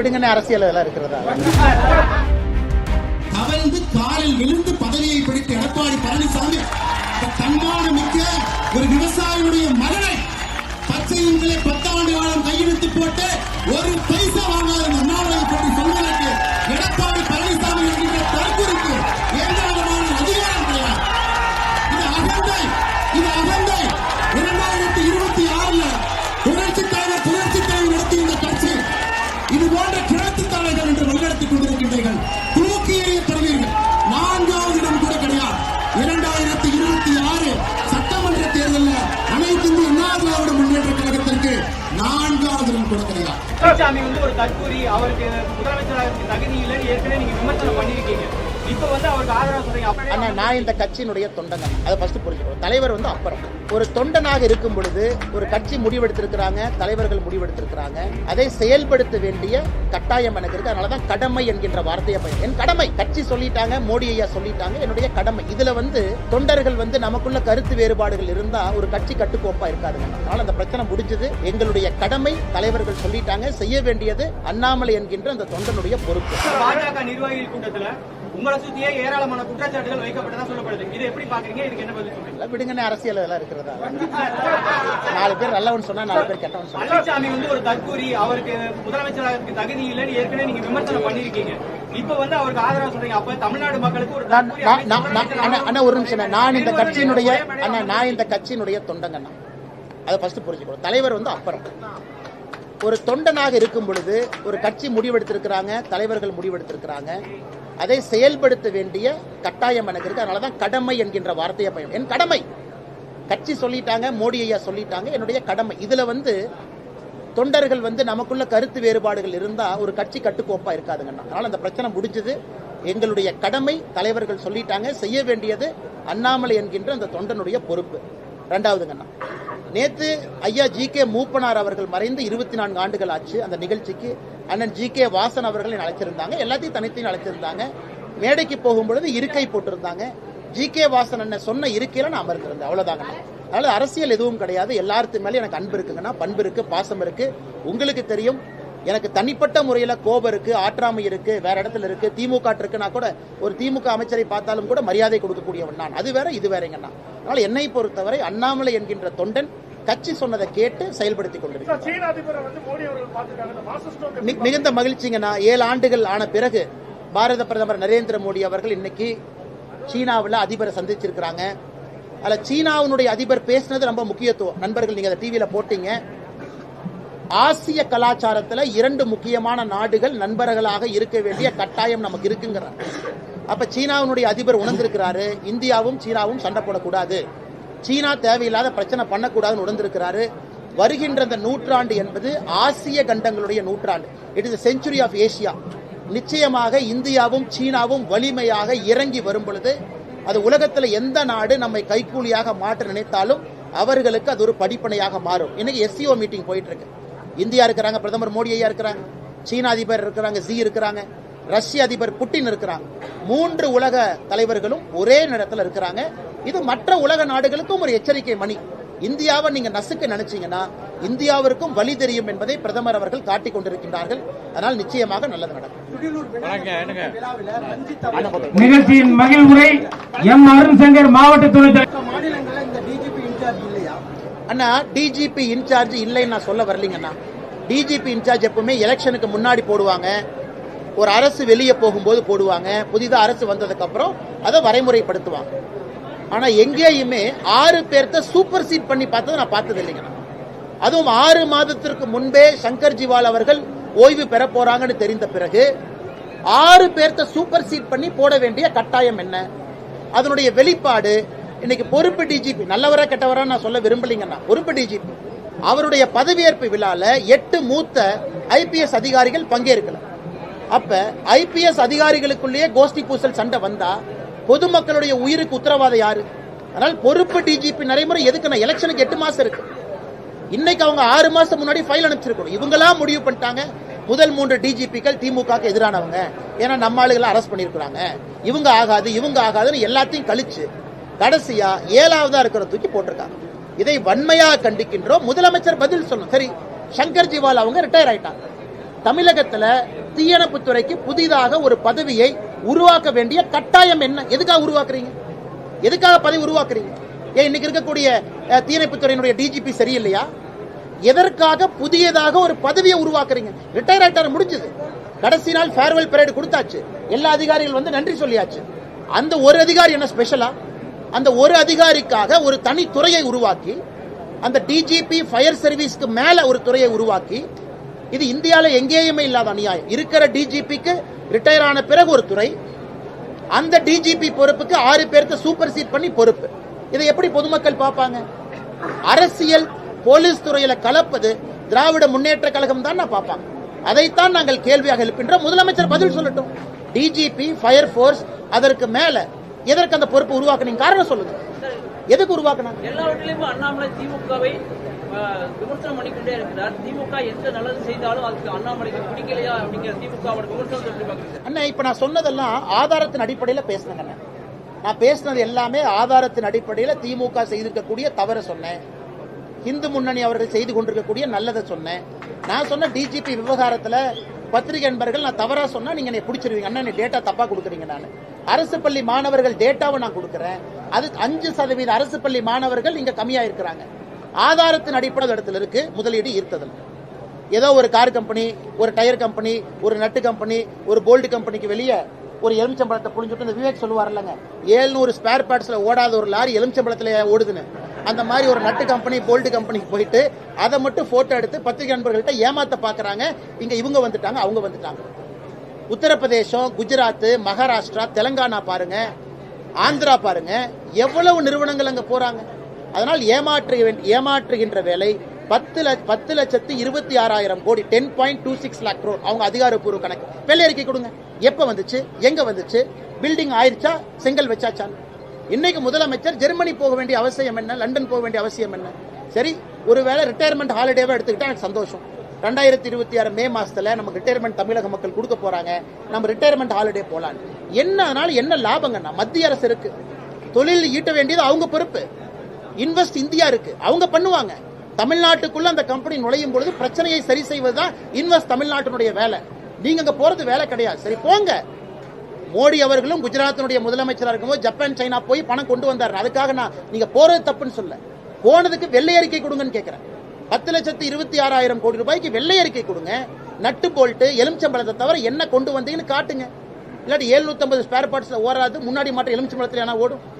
பிடுங்கன்னு அரசியல் இதெல்லாம் இருக்கிறதா? கவிழ்ந்து காலில் விழுந்து பதவியை பிடித்த எடப்பாடி பழனிசாமி தன்மான மிக்க ஒரு விவசாயியுடைய மகனை பச்சை பத்தாண்டு காலம் கையெழுத்து போட்டு ஒரு பைசா இது போன்ற கிழக்கு தலைவர் என்று வழிநடத்திக் கொண்டிருக்கின்றீர்கள். தூக்கி எறியப்படுவீர்கள் நான்காவது இடம் கூட கிடையாது. இரண்டாயிரத்தி இருபத்தி ஆறு சட்டமன்ற தேர்தலில் அனைத்து இந்திய அண்ணா திராவிட முன்னேற்ற கழகத்திற்கு நான்காவது இடம் கூட கிடையாது. வந்து ஒரு தற்கூரி அவருக்கு முதலமைச்சராக தகுதி இல்லைன்னு ஏற்கனவே நீங்க விமர்சனம் பண்ணிருக்கீங்க இப்ப வந்து அவருக்கு ஆதரவு சொல்றீங்க. நான் இந்த கட்சியினுடைய தொண்டங்க அதை ஃபர்ஸ்ட் புரிஞ்சுக்கணும். தலைவர் வந்து அப்புறம் ஒரு தொண்டனாக இருக்கும் பொழுது ஒரு கட்சி முடிவெடுத்திருக்கிறாங்க தலைவர்கள் முடிவெடுத்திருக்கிறாங்க. அதை செயல்படுத்த வேண்டிய கட்டாயம் எனக்கு இருக்கு. அதனாலதான் கடமை என்கின்ற வார்த்தையை பயன் என் கடமை. கட்சி சொல்லிட்டாங்க மோடி ஐயா சொல்லிட்டாங்க என்னுடைய கடமை. இதுல வந்து தொண்டர்கள் வந்து நமக்குள்ள கருத்து வேறுபாடுகள் இருந்தா ஒரு கட்சி கட்டுக்கோப்பா இருக்காதுங்க. அதனால அந்த பிரச்சனை முடிஞ்சது. எங்களுடைய கடமை தலைவர்கள் சொல்லிட்டாங்க செய்ய வேண்டியது அண்ணாமலை என்கின்ற அந்த தொண்டனுடைய பொறுப்பு. பாஜக நிர்வாகிகள் கூட்டத்தில் உங்களை சுத்தியே ஏராளமான குற்றச்சாட்டுகள் வைக்கப்பட்டதா சொல்லப்படுது. இதை எப்படி பாக்குறீங்க இதுக்கு என்ன பதில் சொல்றீங்க? விடுங்கன்னு அரசியல் இதெல்லாம் இருக்கிறதா? நாலு பேர் நல்லவன் சொன்னா நாலு பேர் கெட்டவன் பழனிசாமி வந்து ஒரு தற்கூரி அவருக்கு முதலமைச்சராக தகுதி இல்லைன்னு ஏற்கனவே நீங்க விமர்சனம் பண்ணிருக்கீங்க இப்ப வந்து அவருக்கு ஆதரவு சொல்றீங்க. அப்ப தமிழ்நாடு மக்களுக்கு ஒரு நான் அண்ணா, ஒரு நிமிஷம் இந்த கட்சியினுடைய அண்ணா நான் இந்த கட்சியினுடைய தொண்டங்கண்ணா. அதை ஃபர்ஸ்ட் புரிஞ்சுக்கணும். தலைவர் வந்து அப்புறம். ஒரு தொண்டனாக இருக்கும் பொழுது ஒரு கட்சி முடிவெடுத்திருக்கிறாங்க தலைவர்கள் முடிவெடுத்திருக்கிறாங்க. அதை செயல்படுத்த வேண்டிய கட்டாயம் எனக்கு இருக்கு அதனாலதான் கடமை என்கின்ற வார்த்தையை பயன் என் கடமை. கட்சி சொல்லிட்டாங்க மோடி ஐயா சொல்லிட்டாங்க என்னுடைய கடமை. இதுல வந்து தொண்டர்கள் வந்து நமக்குள்ள கருத்து வேறுபாடுகள் இருந்தா ஒரு கட்சி கட்டுக்கோப்பா இருக்காதுங்கண்ணா. அதனால அந்த பிரச்சனை முடிஞ்சது. எங்களுடைய கடமை தலைவர்கள் சொல்லிட்டாங்க செய்ய வேண்டியது அண்ணாமலை என்கின்ற அந்த தொண்டனுடைய பொறுப்பு. ரெண்டாவதுங்கண்ணா. நேத்து ஐயா ஜி கே மூப்பனார் அவர்கள் மறைந்து இருபத்தி நான்கு ஆண்டுகள் ஆச்சு. அந்த நிகழ்ச்சிக்கு அண்ணன் ஜி கே வாசன் அவர்களை அழைச்சிருந்தாங்க. எல்லாத்தையும் தனித்தையும் அழைச்சிருந்தாங்க. மேடைக்கு போகும்பொழுது இருக்கை போட்டிருந்தாங்க. ஜி கே வாசன் அண்ணன் சொன்ன இருக்கையில நான் அமர்ந்திருந்தேன். அவ்வளவுதாங்க அதனால அரசியல் எதுவும் கிடையாது. எல்லாருக்கும் மேலே எனக்கு அன்பு இருக்குங்கன்னா பண்பு இருக்கு பாசம் இருக்கு. உங்களுக்கு தெரியும். எனக்கு தனிப்பட்ட முறையில கோபம் இருக்கு ஆற்றாமை இருக்கு வேற இடத்துல இருக்கு. திமுக இருக்குன்னா கூட ஒரு திமுக அமைச்சரை பார்த்தாலும் கூட மரியாதை கொடுக்கக்கூடியவன் நான். அது வேற இது வேறங்கண்ணா. அதனால என்னை பொறுத்தவரை அண்ணாமலை என்கின்ற தொண்டன் கட்சி சொன்னதை கேட்டு செயல்படுத்தி மி- மிகுந்த மகிழ்ச்சிங்கண்ணா ஏழு ஆண்டுகள் ஆன பிறகு பாரத பிரதமர் நரேந்திர மோடி அவர்கள் இன்னைக்கு சீனாவில் அதிபரை சந்திச்சிருக்கிறாங்க. அதில் சீனாவினுடைய அதிபர் பேசினது ரொம்ப முக்கியத்துவம். நண்பர்கள் நீங்க அதை டிவியில போட்டீங்க. ஆசிய கலாச்சாரத்துல இரண்டு முக்கியமான நாடுகள் நண்பர்களாக இருக்க வேண்டிய கட்டாயம் நமக்கு இருக்குங்கிறார். அப்ப சீனாவினுடைய அதிபர் உணர்ந்திருக்கிறாரு. இந்தியாவும் சீனாவும் சண்டை போடக்கூடாது. சீனா தேவையில்லாத பிரச்சனை பண்ணக்கூடாதுன்னு உணர்ந்திருக்கிறாரு. வருகின்ற இந்த நூற்றாண்டு என்பது ஆசிய கண்டங்களுடைய நூற்றாண்டு. It is century of Asia நிச்சயமாக இந்தியாவும் சீனாவும் வலிமையாக இறங்கி வரும் பொழுது அது உலகத்தில் எந்த நாடு நம்மை கைக்கூலியாக மாற்ற நினைத்தாலும் அவர்களுக்கு அது ஒரு படிப்பனையாக மாறும். இன்னைக்கு எஸ்சிஓ மீட்டிங் போயிட்டு இருக்கு இந்தியா இருக்கிறாங்க பிரதமர் மோடி ஐயா இருக்கிறாங்க சீன அதிபர் இருக்கிறாங்க ஜி இருக்கிறாங்க ரஷ்ய அதிபர் புட்டின் இருக்கிறாங்க. மூன்று உலக தலைவர்களும் ஒரே நேரத்தில் இருக்கிறாங்க. இது மற்ற உலக நாடுகளுக்கும் ஒரு எச்சரிக்கை மணி. இந்தியாவை நீங்க நசுக்க நினைச்சீங்கன்னா இந்தியாவிற்கும் வழி தெரியும் என்பதை பிரதமர் அவர்கள் காட்டிக் கொண்டிருக்கின்றார்கள். அதனால் நிச்சயமாக நல்லது நடக்கும். நிகழ்ச்சியின் மகிழ்வுரை எம் அருண்சங்கர் மாவட்ட துணைத் தலைவர். அண்ணா டிஜிபி இன்சார்ஜ் இல்லைன்னு நான் சொல்ல வரலீங்கண்ணா. டிஜிபி இன்சார்ஜ் எப்பவுமே எலெக்ஷனுக்கு முன்னாடி போடுவாங்க. ஒரு அரசு வெளியே போகும்போது போடுவாங்க. புதிதாக அரசு வந்ததுக்கு அப்புறம் அதை வரைமுறைப்படுத்துவாங்க. ஆனா எங்கேயுமே ஆறு பேர்த்த சூப்பர் சீட் பண்ணி பார்த்ததை நான் பார்த்தது இல்லைங்கண்ணா அதுவும் ஆறு மாதத்திற்கு முன்பே சங்கர் ஜிவால் அவர்கள் ஓய்வு பெற போறாங்கன்னு தெரிந்த பிறகு ஆறு பேர்த்த சூப்பர் சீட் பண்ணி போட வேண்டிய கட்டாயம் என்ன? அதனுடைய வெளிப்பாடு இன்னைக்கு பொறுப்பு டிஜிபி நல்லவரா கெட்டவரா நான் சொல்ல விரும்பலீங்கண்ணா. பொறுப்பு டிஜிபி அவருடைய பதவியேற்பு விழால எட்டு மூத்த ஐபிஎஸ் அதிகாரிகள் பங்கேற்கல. அப்ப ஐபிஎஸ் அதிகாரிகளுக்குள்ளேயே கோஷ்டி பூசல் சண்டை வந்தா பொதுமக்களுடைய உயிருக்கு உத்தரவாதம் யாரு? அதனால் பொறுப்பு டிஜிபி நடைமுறை எதுக்கு? நான் எலெக்ஷனுக்கு எட்டு மாசம் இருக்கு. இன்னைக்கு அவங்க ஆறு மாசம் முன்னாடி ஃபைல் அனுப்பிச்சிருக்கணும். இவங்களா முடிவு பண்ணிட்டாங்க. முதல் மூன்று டிஜிபிக்கள் திமுகக்கு எதிரானவங்க. ஏன்னா நம்ம ஆளுகளை அரெஸ்ட் பண்ணிருக்காங்க இவங்க ஆகாது இவங்க ஆகாதுன்னு எல்லாத்தையும் கழிச்சு கடைசியா ஏழாவதா இருக்கிற தூக்கி போட்டிருக்காங்க. இதை வன்மையா கண்டிக்கின்றோம். முதலமைச்சர் பதில் சொல்லணும். சரி சங்கர் ஜிவால் அவங்க ரிட்டையர் ஆயிட்டாங்க. தமிழகத்துல தீயணைப்புத்துறைக்கு புதிதாக ஒரு பதவியை உருவாக்க வேண்டிய கட்டாயம் என்ன? எதுக்காக உருவாக்குறீங்க? எதுக்காக பதவி உருவாக்குறீங்க? ஏன் இன்னைக்கு இருக்கக்கூடிய தீயணைப்புத்துறையினுடைய டிஜிபி சரியில்லையா? எதற்காக புதியதாக ஒரு பதவியை உருவாக்குறீங்க? ரிட்டையர் ஆயிட்டாரு முடிஞ்சது. கடைசி நாள் ஃபேர்வெல் பரேடு கொடுத்தாச்சு. எல்லா அதிகாரிகள் வந்து நன்றி சொல்லியாச்சு. அந்த ஒரு அதிகாரி என்ன ஸ்பெஷலா அந்த ஒரு அதிகாரிக்காக ஒரு தனி துறையை உருவாக்கி அந்த டிஜிபி ஃபயர் சர்வீஸ்க்கு மேல ஒரு துறையை உருவாக்கி இது இந்தியாவில் எங்கேயுமே இல்லாத அநியாயம். இருக்கிற டிஜிபிக்கு ரிட்டையர் ஆன பிறகு ஒரு துறை அந்த டிஜிபி பொறுப்புக்கு ஆறு பேருக்கு சூப்பர் சீட் பண்ணி பொறுப்பு. இதை எப்படி பொதுமக்கள் பார்ப்பாங்க? அரசியல் போலீஸ் துறையில கலப்பது திராவிட முன்னேற்ற கழகம் தான் நான் பார்ப்பாங்க. அதைத்தான் நாங்கள் கேள்வியாக எழுப்பின்றோம் முதலமைச்சர் பதில் சொல்லட்டும். டிஜிபி ஃபயர் ஃபோர்ஸ் அதற்கு மேல எதற்கு அந்த பொறுப்பு உருவாக்குனீங்க? காரணம் சொல்லுங்க. எதுக்கு உருவாக்குனாங்க? எல்லா திமுகவை விமர்சனம் பண்ணிக்கொண்டே இருக்கிறார். திமுக எந்த நல்லது செய்தாலும் அதுக்கு அண்ணாமலைக்கு பிடிக்கலையா அப்படிங்கிற திமுகவோட விமர்சனம் சொல்லி பார்க்குறேன் அண்ணா இப்ப நான் சொன்னதெல்லாம் ஆதாரத்தின் அடிப்படையில் பேசுனேங்க நான் பேசினது எல்லாமே ஆதாரத்தின் அடிப்படையில் திமுக செய்திருக்கக்கூடிய தவற சொன்னேன். இந்து முன்னணி அவர்கள் செய்து கொண்டிருக்கக்கூடிய நல்லதை சொன்னேன். நான் சொன்ன டிஜிபி விவகாரத்தில் பத்திரிகை நண்பர்கள் நான் தவறா சொன்னா நீங்க என்னை பிடிச்சிருவீங்க. அண்ணா நீ டேட்டா தப்பா கொடுக்குறீங்க நான். அரசு பள்ளி மாணவர்கள் டேட்டாவை நான் கொடுக்குறேன். அது அஞ்சு சதவீத அரசு பள்ளி மாணவர்கள் இங்க கம்மியா இருக்கிறாங்க. ஆதாரத்தின் அடிப்படையில் இடத்துல இருக்கு முதலீடு ஈர்த்ததில். ஏதோ ஒரு கார் கம்பெனி ஒரு டயர் கம்பெனி ஒரு நட்டு கம்பெனி ஒரு போல்டு கம்பெனிக்கு வெளியே ஒரு எலுமிச்சம்பழத்தை புழிஞ்சுட்டு இந்த விவேக் சொல்லுவார் இல்லைங்க ஏழ்நூறு ஸ்பேர் பார்ட்ஸ்ல ஓடாத ஒரு லாரி எலுமிச்சம்பழத்தில் ஓடுதுன்னு. அந்த மாதிரி ஒரு நட்டு கம்பெனி போல்டு கம்பெனிக்கு போயிட்டு அதை மட்டும் போட்டோ எடுத்து பத்திரிகை நண்பர்கள்ட்ட ஏமாத்த பாக்குறாங்க. இங்க இவங்க வந்துட்டாங்க அவங்க வந்துட்டாங்க. உத்தரப்பிரதேசம் குஜராத் மகாராஷ்டிரா தெலங்கானா பாருங்க ஆந்திரா பாருங்க எவ்வளவு நிறுவனங்கள் அங்க போறாங்க? அதனால் ஏமாற்று ஏமாற்றுகின்ற வேலை பத்து லட்ச பத்து லட்சத்து இருபத்தி ஆறாயிரம் கோடி ten point two six lakh crore அவங்க அதிகாரப்பூர்வ கணக்கு. வெள்ளை அறிக்கை கொடுங்க. எப்போ வந்துச்சு? எங்கே வந்துச்சு? பில்டிங் ஆயிடுச்சா? செங்கல் வச்சாச்சான் இன்னைக்கு முதலமைச்சர் ஜெர்மனி போக வேண்டிய அவசியம் என்ன? லண்டன் போக வேண்டிய அவசியம் என்ன? சரி ஒருவேளை ரிட்டையர்மெண்ட் ஹாலிடேவாக எடுத்துக்கிட்டா எனக்கு சந்தோஷம். ரெண்டாயிரத்தி இருபத்தி ஆறு மே மாசத்துல நமக்கு ரிட்டையர்மெண்ட் தமிழக மக்கள் கொடுக்க போறாங்க. நம்ம ரிட்டையர்மெண்ட் ஹாலிடே போலாம் என்ன அதனால என்ன லாபங்கன்னா மத்திய அரசு இருக்கு. தொழில் ஈட்ட வேண்டியது அவங்க பொறுப்பு. இன்வெஸ்ட் இந்தியா இருக்கு. அவங்க பண்ணுவாங்க. தமிழ்நாட்டுக்குள்ள அந்த கம்பெனி நுழையும் பொழுது பிரச்சனையை சரி செய்வதுதான் இன்வெஸ்ட் தமிழ்நாட்டினுடைய வேலை. நீங்க அங்க போறது வேலை கிடையாது. சரி போங்க. மோடி அவர்களும் குஜராத்தினுடைய முதலமைச்சராக இருக்கும்போது ஜப்பான் சைனா போய் பணம் கொண்டு வந்தார். அதுக்காக நான் நீங்க போறது தப்புன்னு சொல்ல போனதுக்கு வெள்ளை அறிக்கை கொடுங்கன்னு கேட்கிறேன் பத்து லட்சத்து இருபத்தி ஆறாயிரம் கோடி ரூபாய்க்கு வெள்ளை அறிக்கை கொடுங்க. நட்டு போல்ட்டு எலுமிச்சம்பழத்தை தவிர என்ன கொண்டு வந்தீங்கன்னு காட்டுங்க. இல்லாட்டி 750 ஸ்பேர் பார்ட்ஸ் ஓடாது முன்னாடி மாட்ட எலுமிச்சம்பழத்துல ஏன்னா ஓடும்.